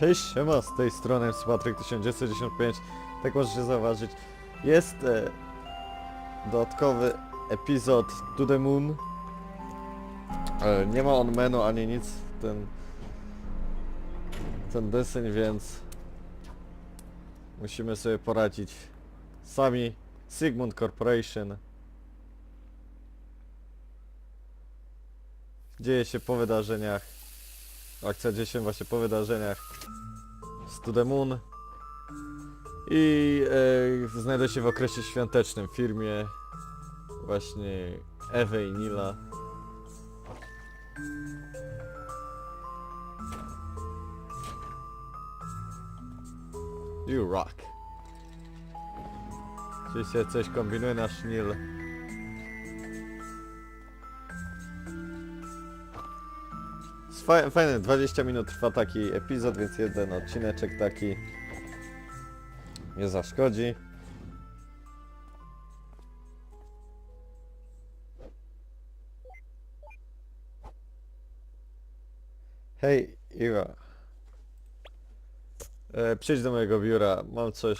Cześć, siema, z tej strony Patryk 1995. Tak możecie zauważyć, jest e, dodatkowy epizod To The Moon. E, nie ma on menu ani nic ten, ten deseń, więc musimy sobie poradzić sami. Sigmund Corporation. Dzieje się po wydarzeniach. Akcja dzieje się właśnie po wydarzeniach z To The Moon. I e, znajduje się w okresie świątecznym w firmie właśnie Ewy i Nila. You rock. Oczywiście coś kombinuje nasz Nil. Fa- Fajny, 20 minut trwa taki epizod, więc jeden odcineczek taki nie zaszkodzi. Hej, Iwa. E, przyjdź do mojego biura, mam coś.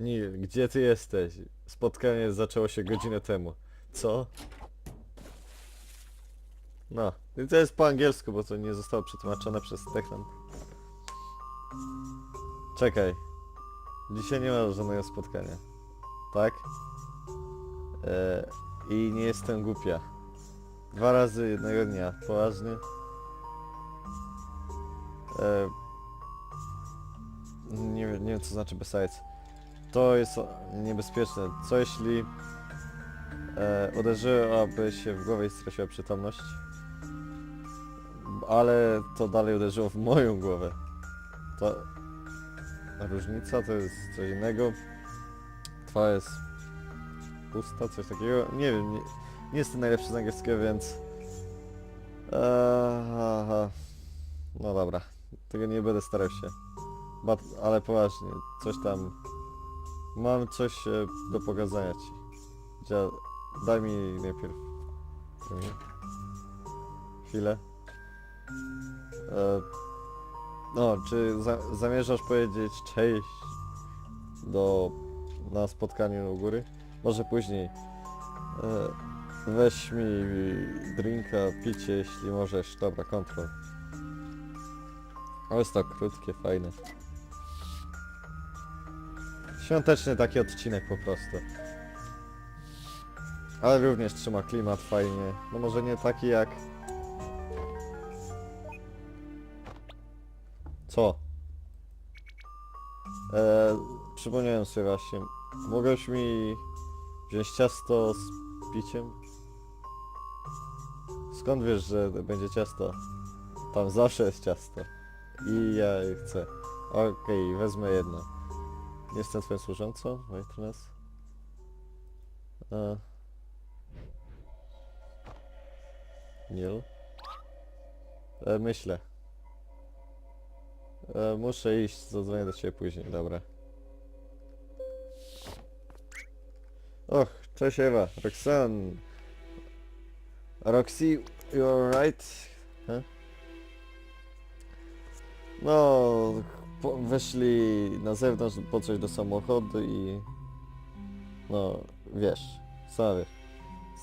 Nil, gdzie ty jesteś? Spotkanie zaczęło się godzinę temu. Co? No, i to jest po angielsku, bo to nie zostało przetłumaczone przez Techland. Czekaj. Dzisiaj nie ma żadnego spotkania. Tak? E, I nie jestem głupia. Dwa razy jednego dnia. Poważnie? E, nie, wiem- nie wiem co znaczy besides. To jest niebezpieczne. Co jeśli e, uderzyłaby się w głowę i straciła przytomność? Ale to dalej uderzyło w moją głowę. To różnica to jest coś innego. Twoja jest pusta, coś takiego. Nie wiem, nie, nie jestem najlepszy z angielskiego, więc... Eee. No dobra, tego nie będę starał się. But, ale poważnie, coś tam... Mam coś e, do pokazania ci. Dzia, daj mi najpierw... Chwilę. E, no, czy za, zamierzasz powiedzieć cześć do na spotkaniu u góry? Może później. E, weź mi drinka, picie, jeśli możesz. Dobra, kontrol. O, jest to krótkie, fajne. Świąteczny taki odcinek po prostu. Ale również trzyma klimat fajnie. No może nie taki jak... Co? E, przypomniałem sobie właśnie. Mogłeś mi wziąć ciasto z piciem? Skąd wiesz, że będzie ciasto? Tam zawsze jest ciasto. I ja chcę. Okej, wezmę jedno. Nie jestem twoją służącą, Waitress. E. Nil. E, myślę. E, muszę iść, zadzwonię do ciebie później, dobra. Och, cześć Ewa, Roxanne. Roxy, you alright? Huh? No, po, weszli na zewnątrz po coś do samochodu i... No, wiesz, sam wiesz.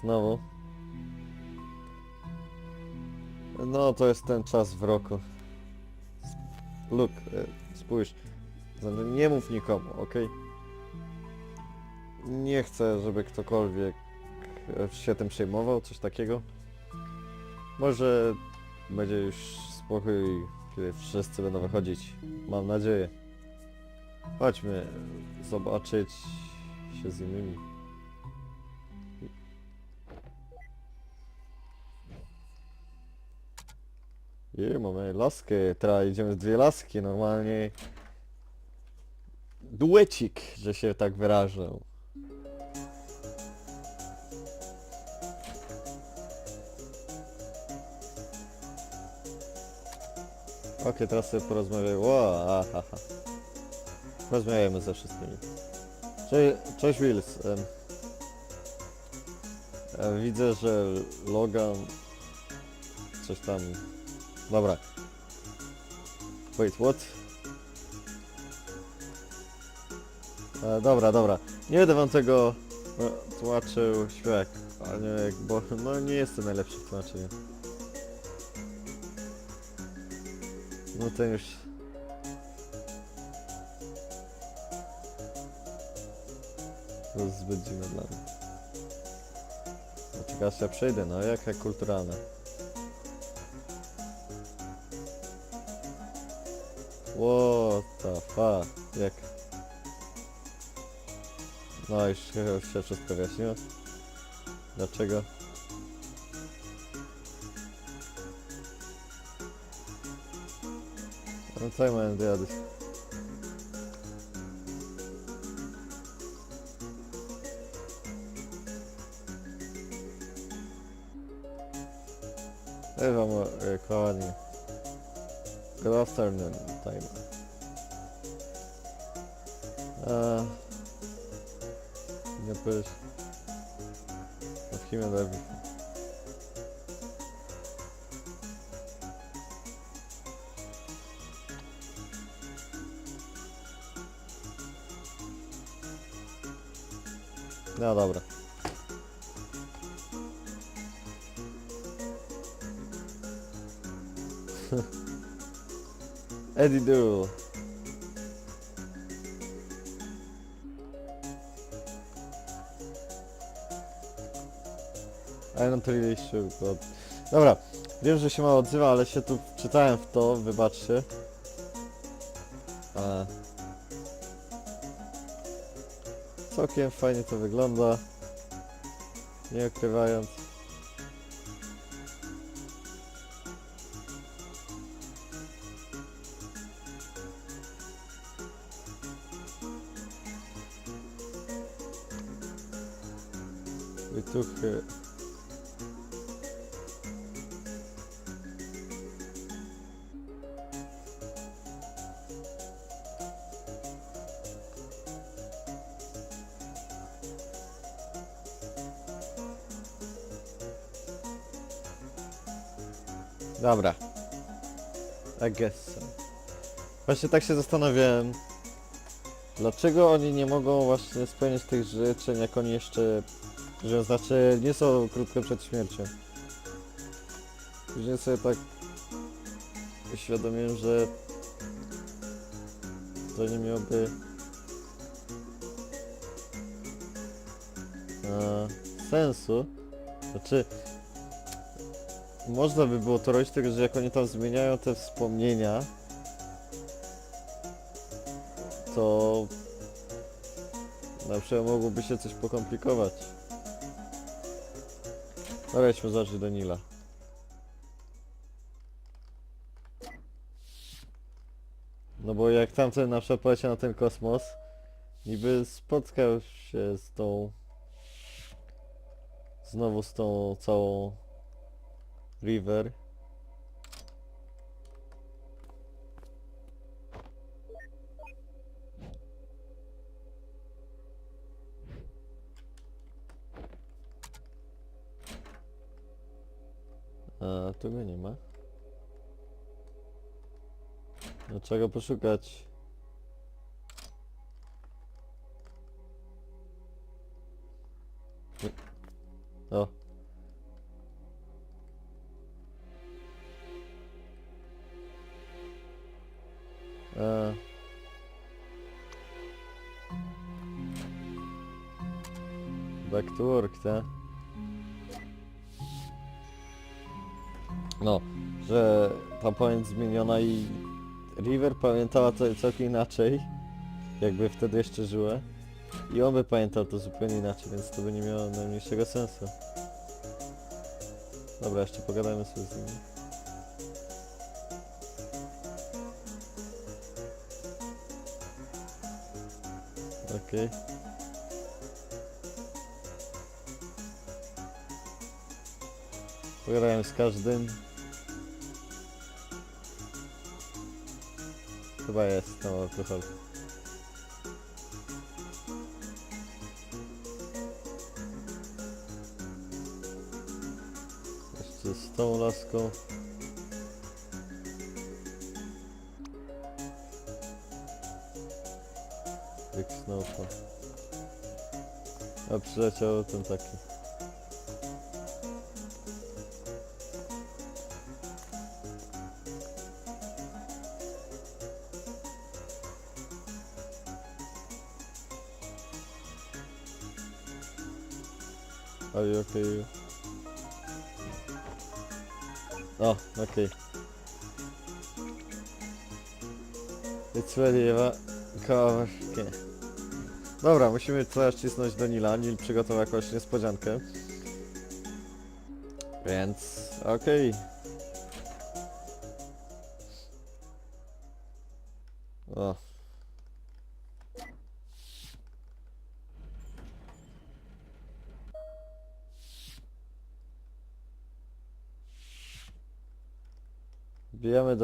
Znowu. No, to jest ten czas w roku. Luke, spójrz. Znaczy, nie mów nikomu, okej? Nie chcę, żeby ktokolwiek e, się tym przejmował, coś takiego. Może będzie już spokój, kiedy wszyscy będą wychodzić. Mam nadzieję. Chodźmy zobaczyć się z innymi. I mamy laskę, teraz idziemy w dwie laski, normalnie duecik, że się tak wyrażę. Okej, teraz sobie porozmawiamy. Wow, aha. Rozmawiajmy ze wszystkimi. Cześć, cześć Wills. Widzę, że Logan coś tam... Dobra. Wait, what? E, dobra, dobra. Nie będę wam tego e, tłumaczył śmiech, ale bo no nie jestem najlepszy w tłumaczeniu. No ten już... To jest zbyt dziwne dla mnie. No czekaj, ja przejdę, no jaka kulturalna. What the fuck? Jak? No już się, wszystko wyjaśniło. Dlaczego? No co ja zjadać? Good afternoon time. Uh, nie pysz. Of him and. No dobra. Eddie Doodle. I'm not really sure, but... Dobra, wiem, że się mało odzywa, ale się tu czytałem w to, wybaczcie. A... Całkiem fajnie to wygląda. Nie ukrywając. Uh, Dobra. I guess so. Właśnie tak się zastanawiałem. Dlaczego oni nie mogą właśnie spełnić tych życzeń, jak oni jeszcze żyją? Znaczy, nie są krótko przed śmiercią. Później sobie tak uświadomiłem, że to nie miałoby e, sensu. Znaczy, można by było to robić, tylko że jak oni tam zmieniają te wspomnienia, to na przykład mogłoby się coś pokomplikować. Dobra, idźmy zobaczyć do Nila. No bo jak tamten na przykład poleciał na ten kosmos, niby spotkał się z tą... Znowu z tą całą River. A, tu nie ma. No czego poszukać? Zmieniona i River pamiętała to całkiem inaczej, jakby wtedy jeszcze żyła. I on by pamiętał to zupełnie inaczej, więc to by nie miało najmniejszego sensu. Dobra, jeszcze pogadajmy sobie z nimi. Okej. Pogadałem z każdym. Chyba jest tam alkohol. Jeszcze z tą laską. Jak snowfall. A przyleciał ten taki. Are you okay? O, okej. It's ready. Cover. Okay. Dobra, musimy teraz cisnąć do Nila. Nil przygotował jakąś niespodziankę. Więc, okej. O.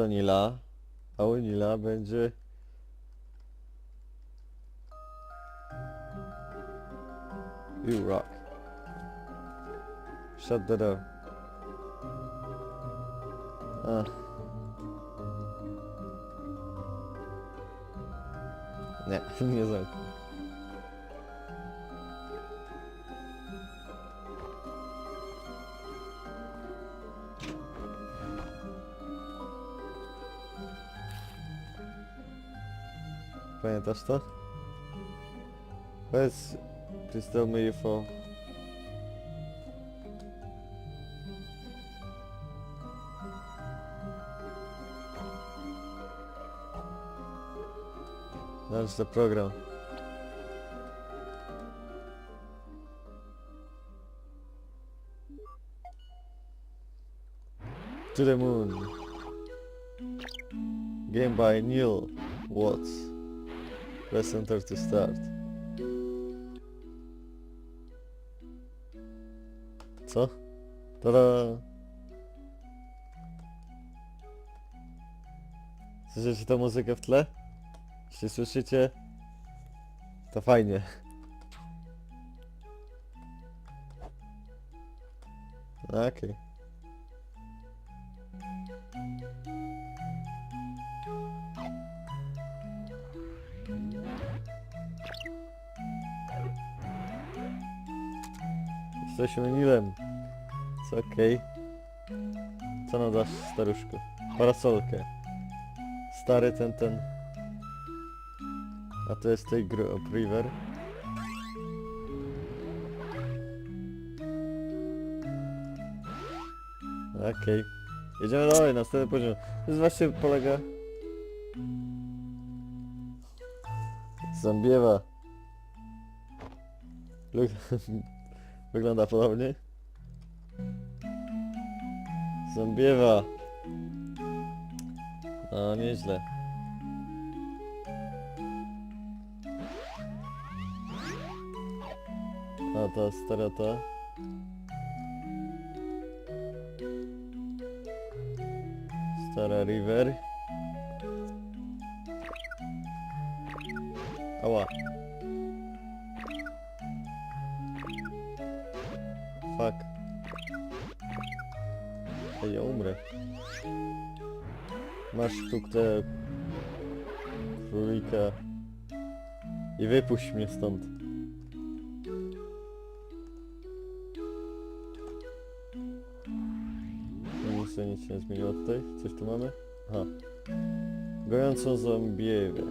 do Nila, a u Nila będzie... You rock. Shut the door. A. Nie, nie zamknę. Pamiętasz to? Powiedz, please tell me for... Launch the program. To the moon. Game by Neil Watts. Press enter to start. Co? Tada! Słyszycie tą muzykę w tle? Jeśli słyszycie, to fajnie. Okej. Jesteśmy Nilem. Co okej. Co nadasz staruszku? Parasolkę. Stary ten ten. A to jest tej gry o River. Okej. Jedziemy dalej, następny poziom. To jest właśnie polega... Zambiewa. Luk... Wygląda podobnie. Zambiewa. No, nieźle. A ta stara ta. Stara River. Ała. Ej, ja umrę. Masz tu te królika i wypuść mnie stąd. No nic, nic się nie zmieniło tutaj. Coś tu mamy? Aha. Gojącą zombiewę.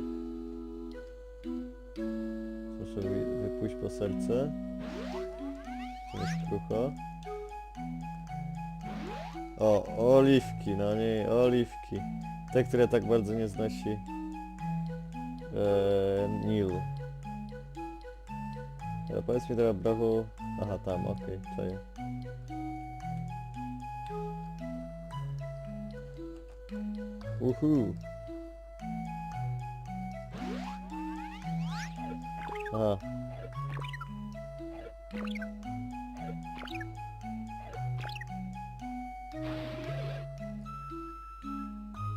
Proszę wy, wypuść po serce. Tu jest krucho. O, oliwki, no nie, oliwki. Te, które tak bardzo nie znosi eee, Nil. Ale powiedz mi teraz brachu... Aha, tam, okej, okay, Uhu. Aha.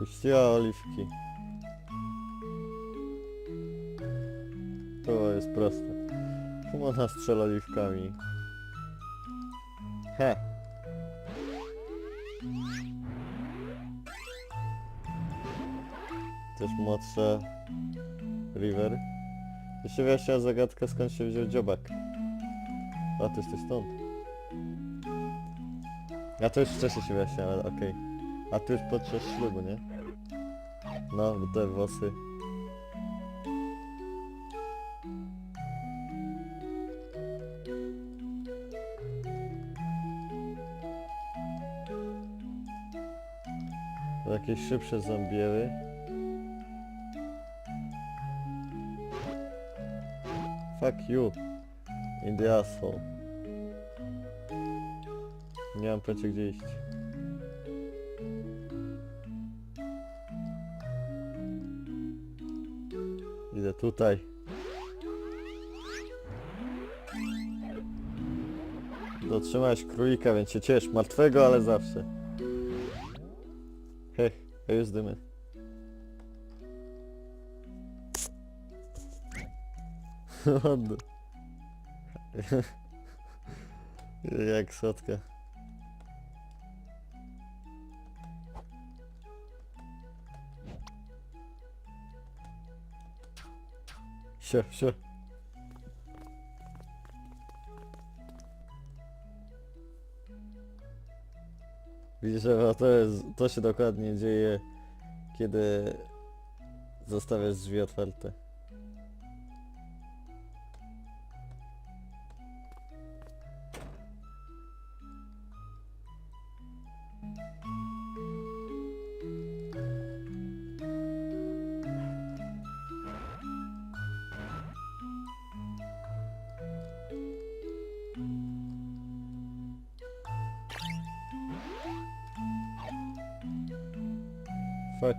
Puściła oliwki. To jest proste. Ona strzela oliwkami? He. Też młodsza River. I się wyjaśniła zagadka skąd się wziął dziobak. A ty jesteś stąd. A to już wcześniej się wyjaśniało, ale okej. A ty już podczas ślubu, nie? No, bo te włosy. Jakieś szybsze zambiery. Fuck you. In the asshole. Nie mam pojęcia gdzie iść. Tutaj. Dotrzymałeś królika, więc się ciesz. Martwego, ale zawsze. Hech, a już dymy. Ładny. Jak słodka. Sio, sio. Widzisz, Ewa, to, jest, to się dokładnie dzieje, kiedy zostawiasz drzwi otwarte.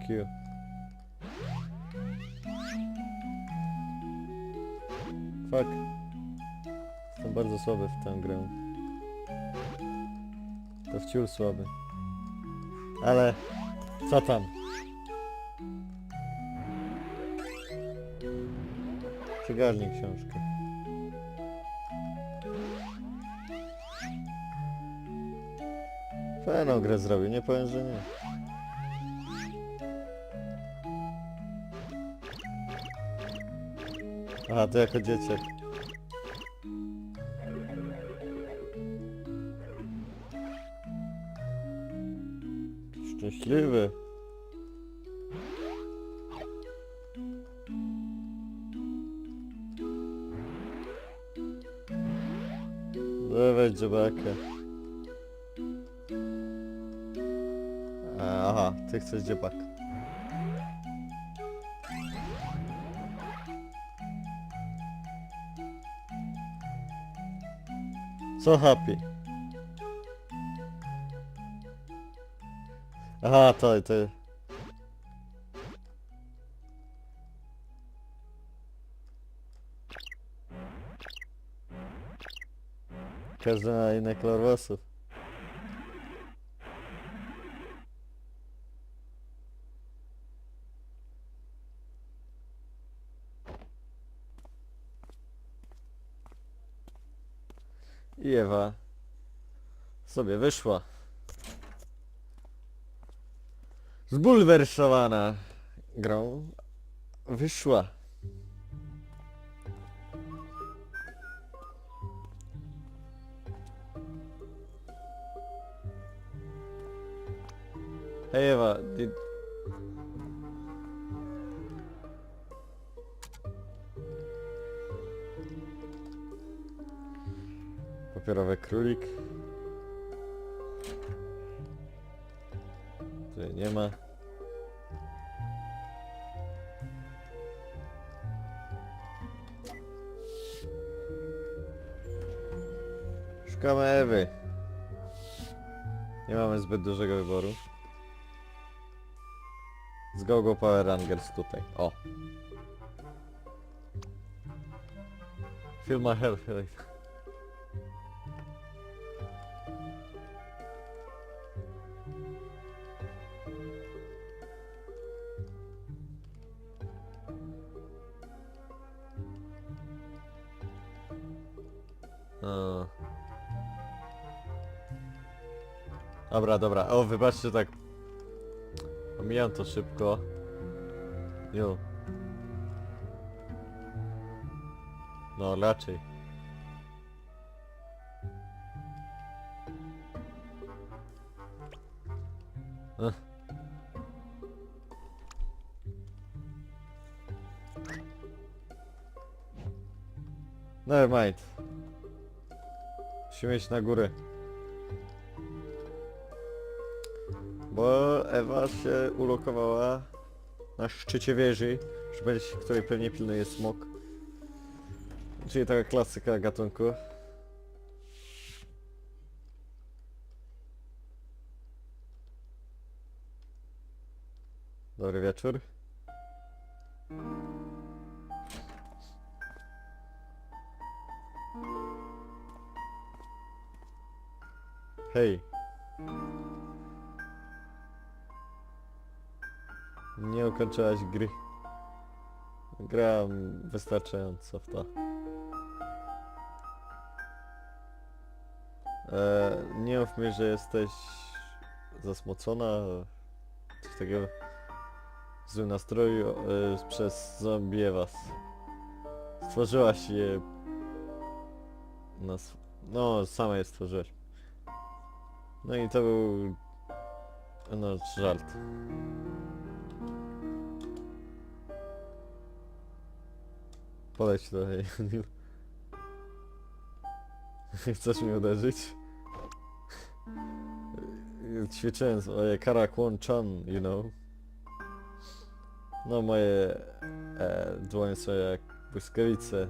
Fuck you. Fuck. Jestem bardzo słaby w tę grę. To wciul słaby. Ale... Co tam? Przygarnij książkę. Fajną grę zrobił, nie powiem, że nie. Aha, to jako dzieciak. Szczęśliwy. Dawaj dziobakę. Aha, ty chcesz dziobaka. Co happy? Aha, to, to... Każdy ma inny kolor włosów. I Ewa sobie wyszła. Zbulwersowana grą wyszła. Hej Ewa, did... Papierowy królik. Tutaj nie ma. Szukamy Ewy. Nie mamy zbyt dużego wyboru. Z GoGo Power Rangers tutaj. O. Feel my health. Dobra, dobra. O, wybaczcie tak. Omijam to szybko. Jo. No raczej. Iść na górę. Bo Ewa się ulokowała na szczycie wieży, przy której pewnie pilnuje smok. Czyli taka klasyka gatunku. Dobry wieczór. Hej. Nie ukończyłaś gry. Gram wystarczająco w to. E, nie mów mi, że jesteś zasmocona, coś takiego w złym nastroju e, przez zombie was. Stworzyłaś je... Na sw- no, sama je stworzyłaś. No i to był... No, żart. Podejdź trochę, Janil. Chcesz mnie uderzyć? Ćwiczyłem swoje Karakłon Chan, you know. No moje e, dłonie są jak błyskawice.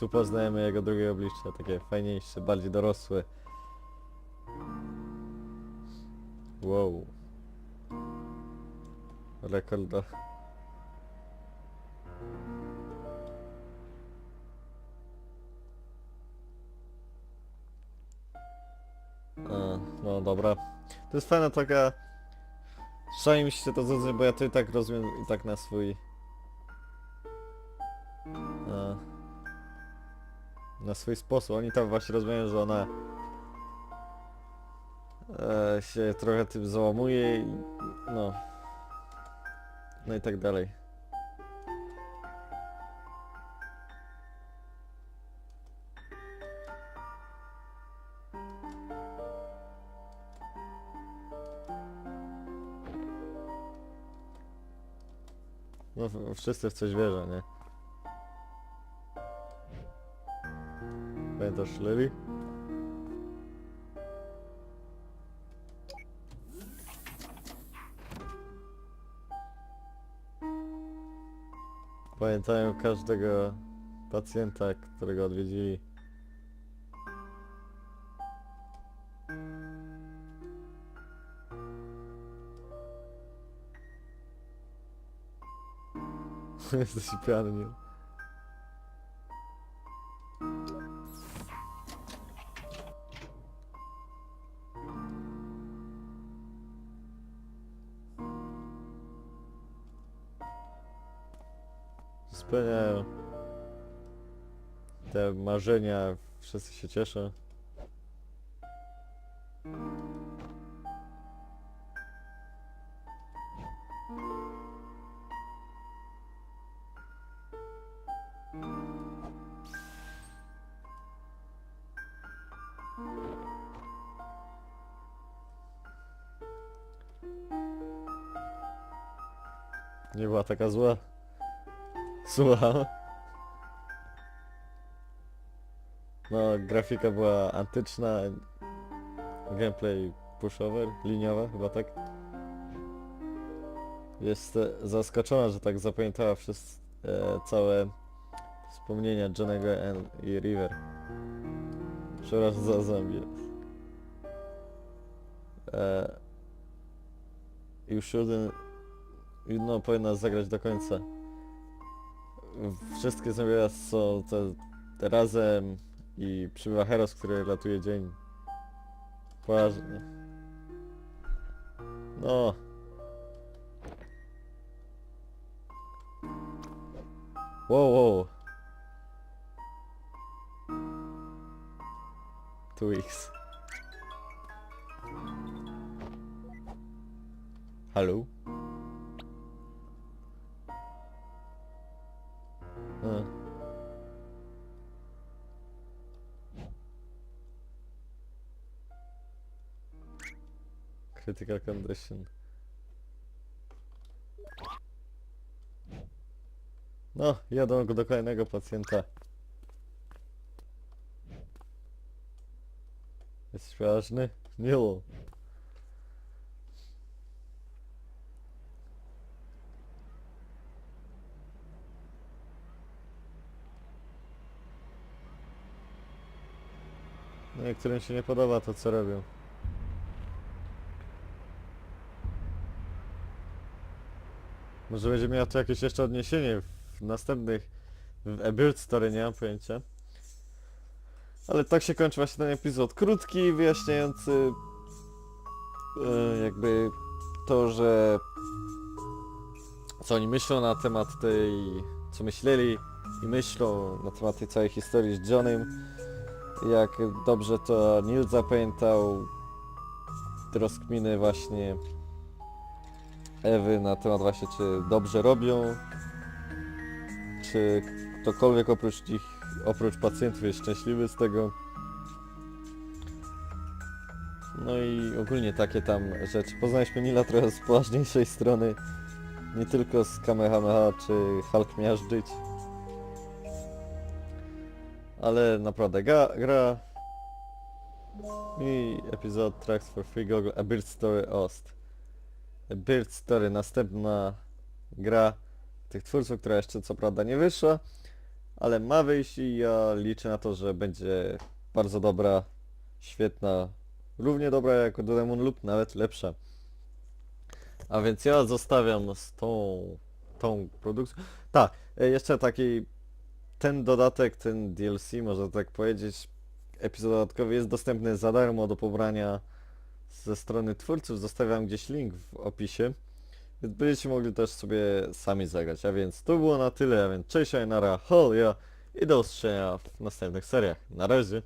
Tu poznajemy jego drugie oblicze, takie fajniejsze, bardziej dorosłe. Wow. Rekorda. No dobra. To jest fajna taka... Szaj mi się to zrozumieć, bo ja to i tak rozumiem i tak na swój... na swój sposób. Oni tam właśnie rozumieją, że ona e, się trochę tym załamuje i no. No i tak dalej. No wszyscy w coś wierzą, nie? Lily? Pamiętają każdego pacjenta, którego odwiedzili. Jesteś pijany. Marzenia, wszyscy się cieszą. Nie była taka zła. Słucham. No, grafika była antyczna, gameplay pushover, liniowa, chyba tak. Jest e, zaskoczona, że tak zapamiętała wszystkie całe wspomnienia Johnego and, i River. Przepraszam za zombie. E, you shouldn't... No, powinna zagrać do końca. Wszystkie zombie są te razem i przybywa Heros, który ratuje dzień. Poważnie. No. Wow, wow. Two weeks. Halo? A. Critical condition. No, jadą go do kolejnego pacjenta. Jesteś ważny? Nie. No niektórym się nie podoba to co robią. Może będzie miał to jakieś jeszcze odniesienie w następnych w A Bird Story, nie mam pojęcia. Ale tak się kończy właśnie ten epizod. Krótki, wyjaśniający e, jakby to, że co oni myślą na temat tej, co myśleli i myślą na temat tej całej historii z Johnem. Jak dobrze to Neil zapamiętał rozkminy właśnie Ewy na temat właśnie czy dobrze robią, czy ktokolwiek oprócz nich, oprócz pacjentów jest szczęśliwy z tego. No i ogólnie takie tam rzeczy. Poznaliśmy Nila trochę z poważniejszej strony, nie tylko z Kamehameha czy Hulk miażdżyć. Ale naprawdę gra, gra i epizod Tracks for Free Google A Bird Story Ost. Bird Story, następna gra tych twórców, która jeszcze co prawda nie wyszła, ale ma wyjść i ja liczę na to, że będzie bardzo dobra, świetna, równie dobra jak Doraemon lub nawet lepsza. A więc ja zostawiam z tą, tą produkcją. Tak, e, jeszcze taki, ten dodatek, ten DLC, można tak powiedzieć, epizod dodatkowy jest dostępny za darmo do pobrania ze strony twórców. Zostawiam gdzieś link w opisie. Więc będziecie mogli też sobie sami zagrać. A więc to było na tyle, a więc cześć, nara, hol, ja i do usłyszenia w następnych seriach. Na razie.